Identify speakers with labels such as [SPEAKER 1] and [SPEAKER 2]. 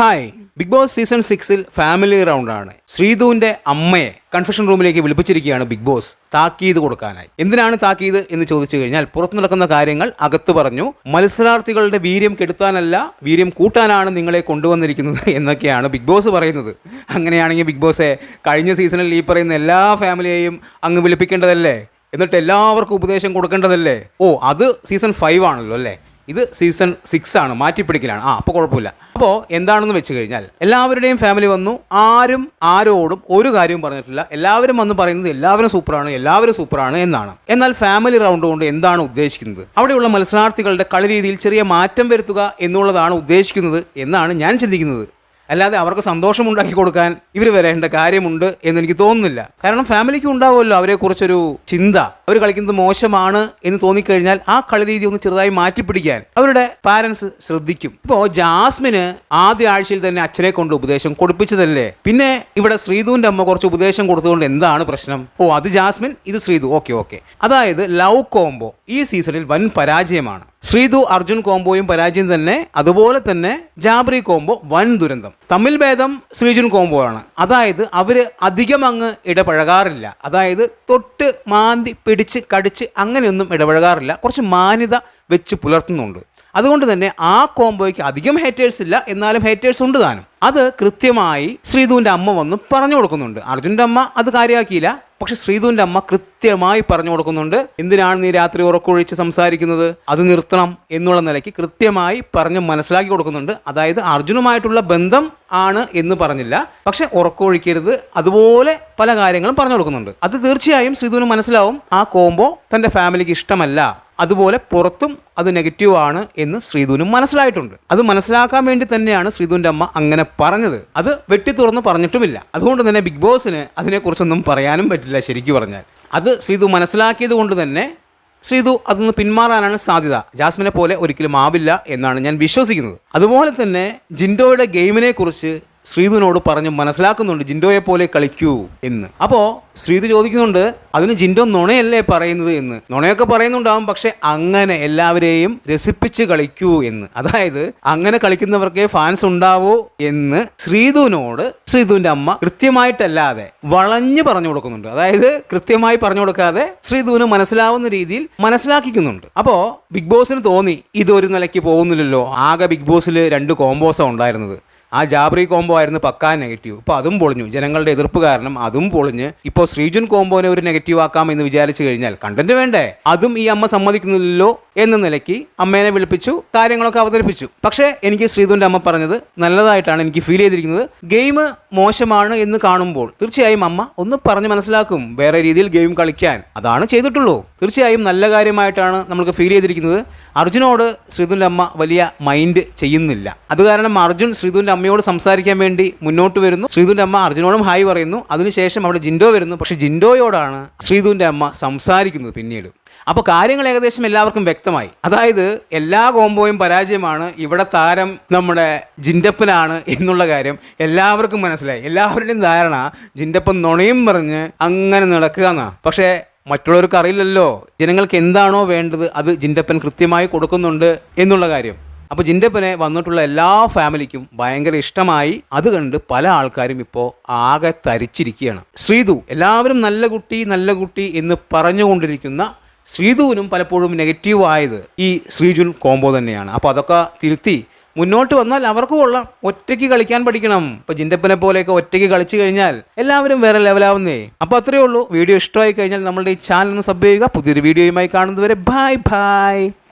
[SPEAKER 1] Hi. Big Boss season സിക്സിൽ family റൗണ്ടാണ്. ശ്രീധുവിന്റെ അമ്മയെ കൺഫെഷൻ റൂമിലേക്ക് വിളിപ്പിച്ചിരിക്കുകയാണ് ബിഗ് ബോസ്. താക്കീത് കൊടുക്കാനായി. എന്തിനാണ് താക്കീത് എന്ന് ചോദിച്ചു കഴിഞ്ഞാൽ പുറത്തു നടക്കുന്ന കാര്യങ്ങൾ അകത്ത് പറഞ്ഞു. മത്സരാർത്ഥികളുടെ വീര്യം കെടുത്താനല്ല വീര്യം കൂട്ടാനാണ് നിങ്ങളെ കൊണ്ടുവന്നിരിക്കുന്നത് എന്നൊക്കെയാണ് ബിഗ് ബോസ് പറയുന്നത്. അങ്ങനെയാണെങ്കിൽ ബിഗ് ബോസെ കഴിഞ്ഞ സീസണിൽ ഈ പറയുന്ന എല്ലാ ഫാമിലിയെയും അങ്ങ് വിളിപ്പിക്കേണ്ടതല്ലേ? എന്നിട്ട് എല്ലാവർക്കും ഉപദേശം കൊടുക്കേണ്ടതല്ലേ? ഓ അത് സീസൺ ഫൈവ് ആണല്ലോ അല്ലേ? ഇത് സീസൺ സിക്സ് ആണ് മാറ്റിപ്പിടിക്കലാണ്. ആ അപ്പോൾ കുഴപ്പമില്ല. അപ്പോൾ എന്താണെന്ന് വെച്ച് കഴിഞ്ഞാൽ എല്ലാവരുടെയും ഫാമിലി വന്നു ആരും ആരോടും ഒരു കാര്യവും പറഞ്ഞിട്ടില്ല. എല്ലാവരും വന്ന് പറയുന്നത് എല്ലാവരും സൂപ്പറാണ് എല്ലാവരും സൂപ്പറാണ് എന്നാണ്. എന്നാൽ ഫാമിലി റൗണ്ട് കൊണ്ട് എന്താണ് ഉദ്ദേശിക്കുന്നത്? അവിടെയുള്ള മത്സരാർത്ഥികളുടെ കളി രീതിയിൽ ചെറിയ മാറ്റം വരുത്തുക എന്നുള്ളതാണ് ഉദ്ദേശിക്കുന്നത് എന്നാണ് ഞാൻ ചിന്തിക്കുന്നത്. അല്ലാതെ അവർക്ക് സന്തോഷം ഉണ്ടാക്കി കൊടുക്കാൻ ഇവർ വരേണ്ട കാര്യമുണ്ട് എന്ന് എനിക്ക് തോന്നുന്നില്ല. കാരണം ഫാമിലിക്ക് ഉണ്ടാവുമല്ലോ അവരെക്കുറിച്ചൊരു ചിന്ത. അവർ കളിക്കുന്നത് മോശമാണ് എന്ന് തോന്നിക്കഴിഞ്ഞാൽ ആ കളി രീതി ഒന്ന് ചെറുതായി മാറ്റിപ്പിടിക്കാൻ അവരുടെ പാരൻസ് ശ്രദ്ധിക്കും. ഇപ്പോ ജാസ്മിന് ആദ്യ ആഴ്ചയിൽ തന്നെ അച്ഛനെ കൊണ്ട് ഉപദേശം കൊടുപ്പിച്ചതല്ലേ? പിന്നെ ഇവിടെ ശ്രീധുവിന്റെ അമ്മ കുറച്ച് ഉപദേശം കൊടുത്തുകൊണ്ട് എന്താണ് പ്രശ്നം? ഓ അത് ജാസ്മിൻ ഇത് ശ്രീധു. Okay okay. അതായത് ലവ് കോംബോ ഈ സീസണിൽ വൻ പരാജയമാണ്. ശ്രീധു അർജുൻ കോംബോയും പരാജയം തന്നെ അതുപോലെ തന്നെ ജാബ്രി കോംബോ വൻ ദുരന്തം. തമ്മിൽ ഭേദം ശ്രീജുൻ കോംബോ ആണ് അതായത് അവർ അധികം അങ്ങ് ഇടപഴകാറില്ല. അതായത് തൊട്ട് മാന്തി പിടിച്ച് കടിച്ച് അങ്ങനെയൊന്നും ഇടപഴകാറില്ല. കുറച്ച് മാന്യത വെച്ച് പുലർത്തുന്നുണ്ട്. അതുകൊണ്ട് തന്നെ ആ കോംബോയ്ക്ക് അധികം ഹേറ്റേഴ്സ് ഇല്ല. എന്നാലും ഹേറ്റേഴ്സ് ഉണ്ട് താനും. അത് കൃത്യമായി ശ്രീധുവിന്റെ അമ്മ വന്ന് പറഞ്ഞു കൊടുക്കുന്നുണ്ട്. അർജുന്റെ അമ്മ അത് കാര്യമാക്കിയില്ല. പക്ഷെ ശ്രീധുവിന്റെ അമ്മ കൃത്യമായി പറഞ്ഞു കൊടുക്കുന്നുണ്ട്. എന്തിനാണ് നീ രാത്രി ഉറക്കൊഴിച്ച് സംസാരിക്കുന്നത്? അത് നിർത്തണം എന്നുള്ള നിലയ്ക്ക് കൃത്യമായി പറഞ്ഞ് മനസ്സിലാക്കി കൊടുക്കുന്നുണ്ട്. അതായത് അർജുനുമായിട്ടുള്ള ബന്ധം ആണ് എന്ന് പറഞ്ഞില്ല. പക്ഷെ ഉറക്കൊഴിക്കരുത് അതുപോലെ പല കാര്യങ്ങളും പറഞ്ഞു കൊടുക്കുന്നുണ്ട്. അത് തീർച്ചയായും ശ്രീധുവിന് മനസ്സിലാവും. ആ കോംബോ തന്റെ ഫാമിലിക്ക് ഇഷ്ടമല്ല. അതുപോലെ പുറത്തും അത് നെഗറ്റീവ് ആണ് എന്ന് ശ്രീധുവിനും മനസ്സിലായിട്ടുണ്ട്. അത് മനസ്സിലാക്കാൻ വേണ്ടി തന്നെയാണ് ശ്രീധുവിന്റെ അമ്മ അങ്ങനെ പറഞ്ഞത്. അത് വെട്ടി തുറന്ന് പറഞ്ഞിട്ടുമില്ല. അതുകൊണ്ട് തന്നെ ബിഗ് ബോസിന് അതിനെക്കുറിച്ചൊന്നും പറയാനും പറ്റില്ല ശരിക്കും പറഞ്ഞാൽ. അത് ശ്രീധു മനസ്സിലാക്കിയത് കൊണ്ട് തന്നെ ശ്രീധു അതൊന്ന് പിന്മാറാനാണ് സാധ്യത. ജാസ്മിനെ പോലെ ഒരിക്കലും ആവില്ല എന്നാണ് ഞാൻ വിശ്വസിക്കുന്നത്. അതുപോലെ തന്നെ ജിൻഡോയുടെ ഗെയിമിനെ കുറിച്ച് ശ്രീധുവിനോട് പറഞ്ഞ് മനസ്സിലാക്കുന്നുണ്ട് ജിൻഡോയെ പോലെ കളിക്കൂ എന്ന്. അപ്പോൾ ശ്രീധു ചോദിക്കുന്നുണ്ട് അതിന് ജിൻഡോ നുണയല്ലേ പറയുന്നത് എന്ന്? നുണയൊക്കെ പറയുന്നുണ്ടാവും പക്ഷെ അങ്ങനെ എല്ലാവരെയും രസിപ്പിച്ച് കളിക്കൂ എന്ന്. അതായത് അങ്ങനെ കളിക്കുന്നവർക്കേ ഫാൻസ് ഉണ്ടാവൂ എന്ന് ശ്രീധുവിനോട് ശ്രീധുവിന്റെ അമ്മ കൃത്യമായിട്ടല്ലാതെ വളഞ്ഞു പറഞ്ഞു കൊടുക്കുന്നുണ്ട്. അതായത് കൃത്യമായി പറഞ്ഞു കൊടുക്കാതെ ശ്രീധുവിന് മനസ്സിലാവുന്ന രീതിയിൽ മനസ്സിലാക്കിക്കുന്നുണ്ട്. അപ്പോൾ ബിഗ് ബോസിന് തോന്നി ഇതൊരു നിലയ്ക്ക് പോകുന്നില്ലല്ലോ. ആകെ ബിഗ് ബോസിൽ രണ്ട് കോംബോസാണ് ഉണ്ടായിരുന്നത്. ആ ജാബ്രി കോംബോ ആയിരുന്നു പക്കാ നെഗറ്റീവ്. ഇപ്പോൾ അതും പൊളിഞ്ഞു. ജനങ്ങളുടെ എതിർപ്പ് കാരണം അതും പൊളിഞ്ഞ്. ഇപ്പോൾ ശ്രീജുൻ കോംബോനെ ഒരു നെഗറ്റീവ് ആക്കാം എന്ന് വിചാരിച്ചു കഴിഞ്ഞാൽ കണ്ടന്റ് വേണ്ടേ? അതും ഈ അമ്മ സമ്മതിക്കുന്നില്ലല്ലോ എന്ന നിലയ്ക്ക് അമ്മേനെ വിളിപ്പിച്ചു കാര്യങ്ങളൊക്കെ അവതരിപ്പിച്ചു. പക്ഷേ എനിക്ക് ശ്രീധുവിന്റെ അമ്മ പറഞ്ഞത് നല്ലതായിട്ടാണ് എനിക്ക് ഫീൽ ചെയ്തിരിക്കുന്നത്. ഗെയിം മോശമാണ് എന്ന് കാണുമ്പോൾ തീർച്ചയായും അമ്മ ഒന്ന് പറഞ്ഞ് മനസ്സിലാക്കും. വേറെ രീതിയിൽ ഗെയിം കളിക്കാൻ അതാണ് ചെയ്തിട്ടുള്ളൂ. തീർച്ചയായും നല്ല കാര്യമായിട്ടാണ് നമ്മൾക്ക് ഫീൽ ചെയ്തിരിക്കുന്നത്. അർജുനോട് ശ്രീധുവിന്റെ അമ്മ വലിയ മൈൻഡ് ചെയ്യുന്നില്ല. അത് കാരണം അർജുൻ ശ്രീധുവിന്റെ അമ്മയോട് സംസാരിക്കാൻ വേണ്ടി മുന്നോട്ട് വരുന്നു. ശ്രീധുവിന്റെ അമ്മ അർജുനോടും ഹായ് പറയുന്നു. അതിനുശേഷം അവിടെ ജിൻഡോ വരുന്നു. പക്ഷെ ജിൻഡോയോടാണ് ശ്രീധുവിന്റെ അമ്മ സംസാരിക്കുന്നത് പിന്നീട്. അപ്പോൾ കാര്യങ്ങൾ ഏകദേശം എല്ലാവർക്കും വ്യക്തമായി. അതായത് എല്ലാ കോമ്പോയും പരാജയമാണ്. ഇവിടെ താരം നമ്മുടെ ജിൻഡപ്പനാണ് എന്നുള്ള കാര്യം എല്ലാവർക്കും മനസ്സിലായി. എല്ലാവരുടെയും ധാരണ ജിൻഡപ്പൻ നുണയും പറഞ്ഞ് അങ്ങനെ നടക്കുക എന്നാ. പക്ഷേ മറ്റുള്ളവർക്ക് അറിയില്ലല്ലോ. ജനങ്ങൾക്ക് എന്താണോ വേണ്ടത് അത് ജിൻഡപ്പൻ കൃത്യമായി കൊടുക്കുന്നുണ്ട് എന്നുള്ള കാര്യം. അപ്പോൾ ജിൻഡപ്പനെ വന്നിട്ടുള്ള എല്ലാ ഫാമിലിക്കും ഭയങ്കര ഇഷ്ടമായി. അത് കണ്ട് പല ആൾക്കാരും ഇപ്പോൾ ആകെ തരിച്ചിരിക്കുകയാണ്. ശ്രീതു എല്ലാവരും നല്ല കുട്ടി നല്ല കുട്ടി എന്ന് പറഞ്ഞുകൊണ്ടിരിക്കുന്ന ശ്രീതുവിനും പലപ്പോഴും നെഗറ്റീവ് ആയത് ഈ ശ്രീജുൻ കോംബോ തന്നെയാണ്. അപ്പോൾ അതൊക്കെ തിരുത്തി മുന്നോട്ട് വന്നാൽ അവർക്ക് കൊള്ളാം. ഒറ്റയ്ക്ക് കളിക്കാൻ പഠിക്കണം. ഇപ്പൊ ജിൻഡപ്പനെ പോലെയൊക്കെ ഒറ്റയ്ക്ക് കളിച്ചു കഴിഞ്ഞാൽ എല്ലാവരും വേറെ ലെവലാവുന്നേ. അപ്പോൾ അത്രയേ ഉള്ളൂ. വീഡിയോ ഇഷ്ടമായി കഴിഞ്ഞാൽ നമ്മളുടെ ഈ ചാനൽ ഒന്ന് സബ് ചെയ്യുക. പുതിയൊരു വീഡിയോയുമായി കാണുന്നതുവരെ ബൈ ബൈ.